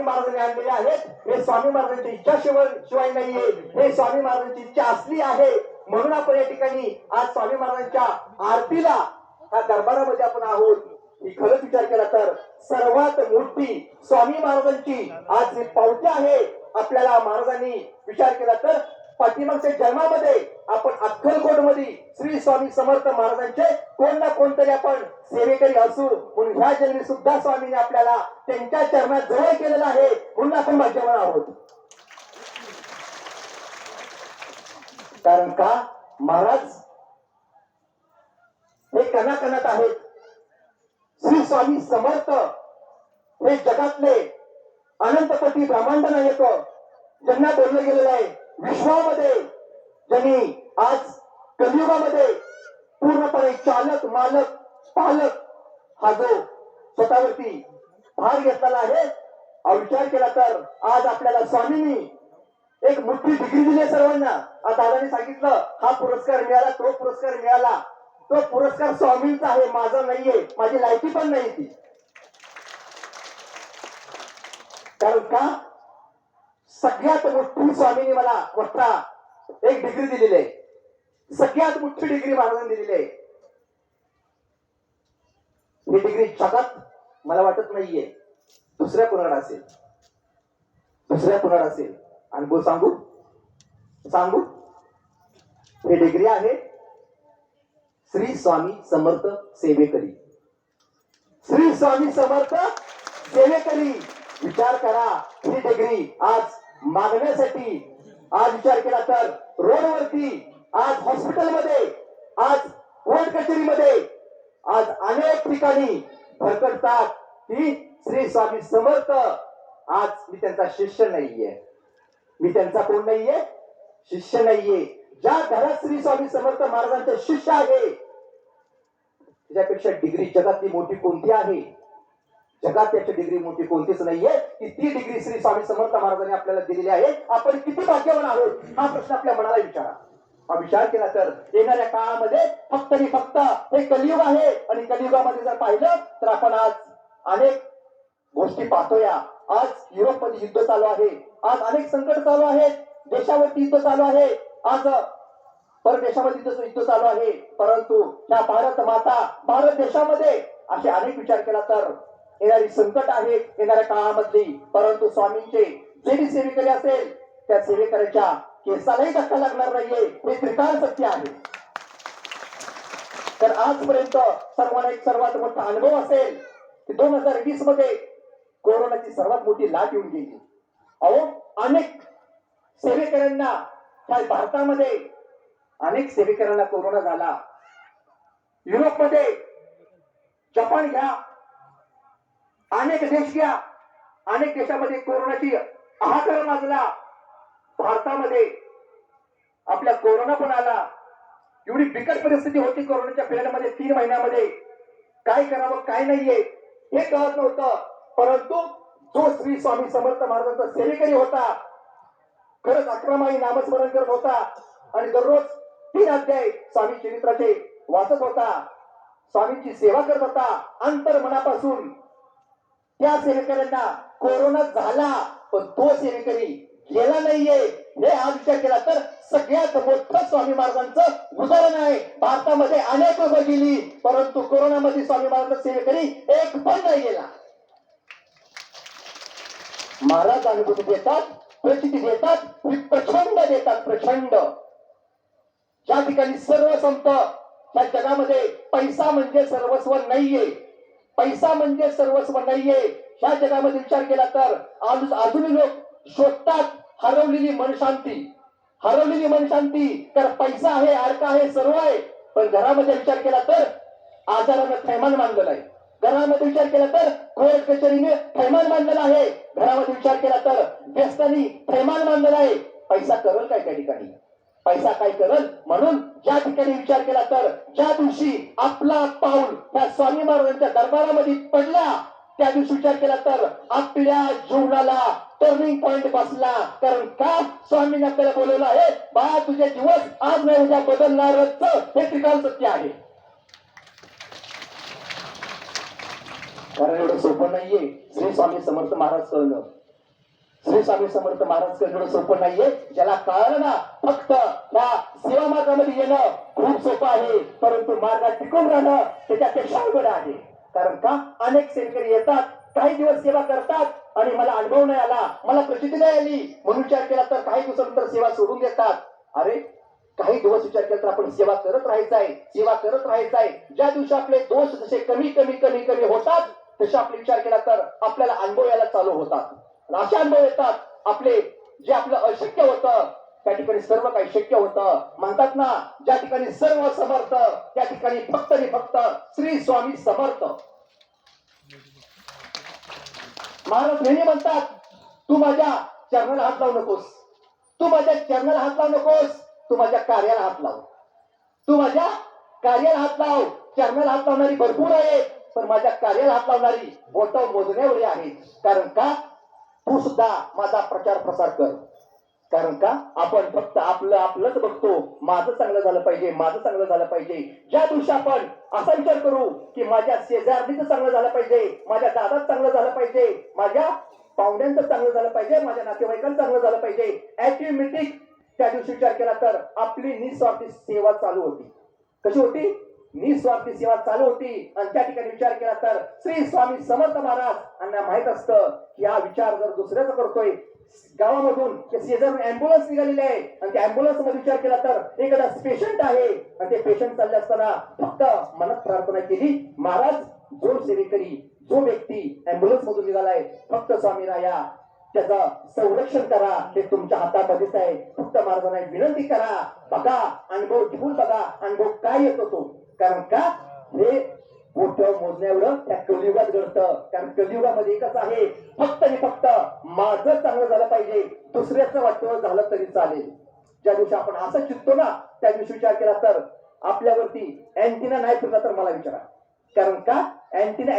स्वामी महाराजांनी आणलेले आहेत. हे स्वामी महाराजांची इच्छा शिवाय शिवाय नाहीये. हे स्वामी महाराजांची इच्छा असली आहे. म्हणून आपण या ठिकाणी आज स्वामी महाराजांच्या आरतीला ह्या दरबारामध्ये आपण आहोत. ही खरंच विचार केला तर सर्वात मोठी स्वामी महाराजांची आज जी पावती आहे आपल्याला महाराजांनी विचार केला तर पाठीमागच्या जन्मामध्ये आपण अक्कलकोटमध्ये श्री स्वामी समर्थ महाराजांचे कोण ना कोणतरी आपण सेवेकरी असू म्हणून ह्या जन्मी सुद्धा स्वामीने आपल्याला त्यांच्या चरणात जवळ केलेलं आहे म्हणून आपण भाग्यवान आहोत. कारण का? महाराज हे कणाकणात आहेत. श्री स्वामी समर्थ हे जगातले अनंतपती ब्रह्मांड नायक ज्यांना बोललं गेलेलं आहे विश्वामध्ये ज्यांनी आज कलियुगामध्ये पूर्णपणे चालक मालक पालक हा जो स्वतःवरती भार घेतलेला आहे हा विचार केला तर आज आपल्याला स्वामींनी एक मोठी डिग्री दिली सर्वांना. आज दादाने सांगितलं हा पुरस्कार मिळाला तो पुरस्कार मिळाला. तो पुरस्कार स्वामींचा आहे माझा नाहीये माझी लायकी पण नाही ती. कारण का? सगळ्यात मोठी स्वामींनी मला मोठा एक डिग्री दिलेली आहे. सगळ्यात मोठी डिग्री बांधून दिलेली आहे. ही डिग्री जगात मला वाटत नाहीये. दुसऱ्या पुराण असेल? दुसऱ्या पुराण असेल? आणि बोल सांगू? सांगू? ही डिग्री आहे श्री स्वामी समर्थ सेवेकरी. श्री स्वामी समर्थ सेवेकरी. विचार करा ही डिग्री आज मागण्यासाठी. आज विचार केला तर रोडवरती आज हॉस्पिटलमध्ये आज कोर्ट कचेरीमध्ये आज अनेक ठिकाणी भरकटतात की श्री स्वामी समर्थ. आज मी त्यांचा शिष्य नाहीये. मी त्यांचा कोण नाहीये? शिष्य नाहीये. ज्या घरात श्री स्वामी समर्थ महाराजांचे शिष्य आहे त्याच्यापेक्षा डिग्री जगातली मोठी कोणती आहे? जगात त्याची डिग्री मोठी कोणतीच नाहीये. की ती डिग्री श्री स्वामी समर्थ महाराजांनी आपल्याला दिलेली आहे. आपण किती भाग्यवान आहोत? हा प्रश्न आपल्या मनाला विचारा. विचार केला तर येणाऱ्या काळामध्ये फक्त आणि फक्त हे कलियुग आहे. आणि कलियुगामध्ये जर पाहिलं तर आपण आज अनेक गोष्टी पाहतोया. आज युरोपमध्ये युद्ध चालू आहे. आज अनेक संकट चालू आहेत. देशावरती युद्ध चालू आहे. आज परदेशामध्ये युद्ध चालू आहे. परंतु त्या भारत माता भारत देशामध्ये असे अनेक विचार केला तर येणारी संकट आहेत येणाऱ्या काळामधली. परंतु स्वामींचे जे बी सेवेकरी असेल त्या सेवेकऱ्याच्या केसालाही धक्का लागणार नाहीये हे त्रिकाळ सत्य आहे. तर आजपर्यंत सर्वांना एक सर्वात मोठा अनुभव असेल की दोन हजार वीसमध्ये कोरोनाची सर्वात मोठी लाट येऊन गेली. अहो अनेक सेवेकऱ्यांना त्या भारतामध्ये अनेक सेवेकऱ्यांना कोरोना झाला. युरोपमध्ये जपान घ्या अनेक देश घ्या अनेक देशामध्ये कोरोनाची आहाकार माजला. भारतामध्ये आपल्या कोरोना पण आला. एवढी बिकट परिस्थिती होती कोरोनाच्या पिरियडमध्ये तीन महिन्यामध्ये. काय करावं काय नाहीये हे कळत नव्हतं. परंतु जो श्री स्वामी समर्थ महाराजांचा सेवेकरी होता खरंच अक्रमाई नामस्मरण करत होता आणि दररोज तीन अध्याय स्वामी चरित्राचे वाचत होता. स्वामींची सेवा करत होता. अंतर मनापासून त्या सेवेकऱ्यांना कोरोना झाला पण तो सेवेकरी गेला नाहीये. हे आज विचार केला. तर सगळ्यात मोठं स्वामी महाराजांचं उदाहरण आहे. भारतामध्ये अनेक लोक गेली परंतु कोरोनामध्ये स्वामी महाराजांचा सेवेकरी एक पण नाही गेला. महाराज अनुभूती देतात प्रचिती देतात प्रचंड देतात प्रचंड. ज्या ठिकाणी सर्व संत त्या जगामध्ये पैसा म्हणजे सर्वस्व नाहीये. पैसा म्हणजे सर्वस्व नाहीये. ह्या जगामध्ये विचार केला तर आज अजूनही लोक शोधतात हरवलेली मनशांती. हरवलेली मनशांती. तर पैसा आहे अर्थ आहे सर्व आहे. पण घरामध्ये विचार केला तर आजारानं थैमान मानलेलं आहे घरामध्ये विचार केला तर कोर्ट कचेरीने थैमान मानलेला आहे. घरामध्ये विचार केला तर व्यस्तानी थैमान मानलेला आहे. पैसा करल काय त्या ठिकाणी? पैसा काय करल? म्हणून ज्या ठिकाणी विचार केला तर ज्या दिवशी आपला पाऊल त्या स्वामी महाराजांच्या दरबारामध्ये पडला त्या दिवशी विचार केला तर आपल्या जीवनाला टर्निंग पॉइंट बसला. कारण का? स्वामींनी आपल्याला बोलवलं आहे बा तुझे दिवस आज नाही उद्या बदलणारच. हे त्रिकाल सत्य आहे. कारण एवढं सोपं नाहीये. श्री स्वामी समर्थ महाराज कळलं. श्री स्वामी समर्थ महाराज करणं सोपं नाहीये. ज्याला कळलं ना फक्त त्या सेवा मार्गामध्ये येणं खूप सोपं आहे. परंतु मार्गात टिकून राहणं त्याच्यापेक्षा अवघड आहे. का अनेक शेतकरी येतात. काही दिवस सेवा करतात. आणि मला अनुभव नाही आला. मला प्रसिद्धी नाही आली. म्हणून विचार केला तर काही दिवसानंतर सेवा सोडून देतात. अरे काही दिवस विचार केला तर आपण सेवा करत राहायचं आहे सेवा करत राहायचं आहे ज्या दिवशी आपले दोष जसे कमी कमी कमी कमी होतात तसे आपले विचार केला तर आपल्याला अनुभव यायला चालू होतात. असे अनुभव येतात. आपले जे आपलं अशक्य होतं त्या ठिकाणी सर्व काही शक्य होतं. म्हणतात ना ज्या ठिकाणी सर्व समर्थ त्या ठिकाणी फक्त आणि फक्त श्री स्वामी समर्थ. महाराज नेहमी म्हणतात तू माझ्या चरणाला हात लावू नकोस. तू माझ्या चरणाला हात लावू नकोस. तू माझ्या कार्याला हात लाव. तू माझ्या कार्याला हात लाव. चरणाला हात लावणारी भरपूर आहे पण माझ्या कार्याला हात लावणारी बोट मोजण्यावरी आहे. कारण का? तू सुद्धा माझा प्रचार प्रसार कर. कारण का? आपण फक्त आपलं आपलंच बघतो. माझं चांगलं झालं पाहिजे माझं चांगलं झालं पाहिजे. ज्या दिवशी आपण असा विचार करू की माझ्या शेजारणीचं चांगलं झालं पाहिजे माझ्या दादाच चांगलं झालं पाहिजे माझ्या पाहुण्यांचं चांगलं झालं पाहिजे माझ्या नातेवाईकांचं चांगलं झालं पाहिजे ऍटोमॅटिक त्या दिवशी विचार केला तर आपली निस्वार्थी सेवा चालू होती. कशी होती? निस्वार्थी सेवा चालू होती. आणि त्या ठिकाणी विचार केला तर श्री स्वामी समर्थ महाराज यांना माहीत असतं की हा विचार जर दुसऱ्याचा करतोय गावामधून ते शेजारून अँब्युलन्स निघालेली आहे आणि त्या अँब्युलन्समध्ये विचार केला तर एखादा पेशंट आहे आणि ते पेशंट चालले असताना फक्त मनात प्रार्थना केली महाराज जो सेवेकरी जो व्यक्ती अँब्युलन्स मधून निघालाय फक्त स्वामी राया त्याचं संरक्षण करा हे तुमच्या हातामध्येच आहे. फक्त महाराजांना विनंती करा बघा अनुभव घेऊन बघा अनुभव काय येतो तो. कारण का? हे बोट मोजण्या एवढं त्या कलियुगात घडतं. कारण कलियुगामध्ये एकच आहे फक्त आणि फक्त माझं चांगलं झालं पाहिजे. दुसऱ्याचं वाटतं झालं तरी चालेल. ज्या दिवशी आपण असं चित्तो ना त्या दिवशी विचार केला तर आपल्यावरती अँटिना नाही फिरला तर मला विचारा. कारण का? अँटिना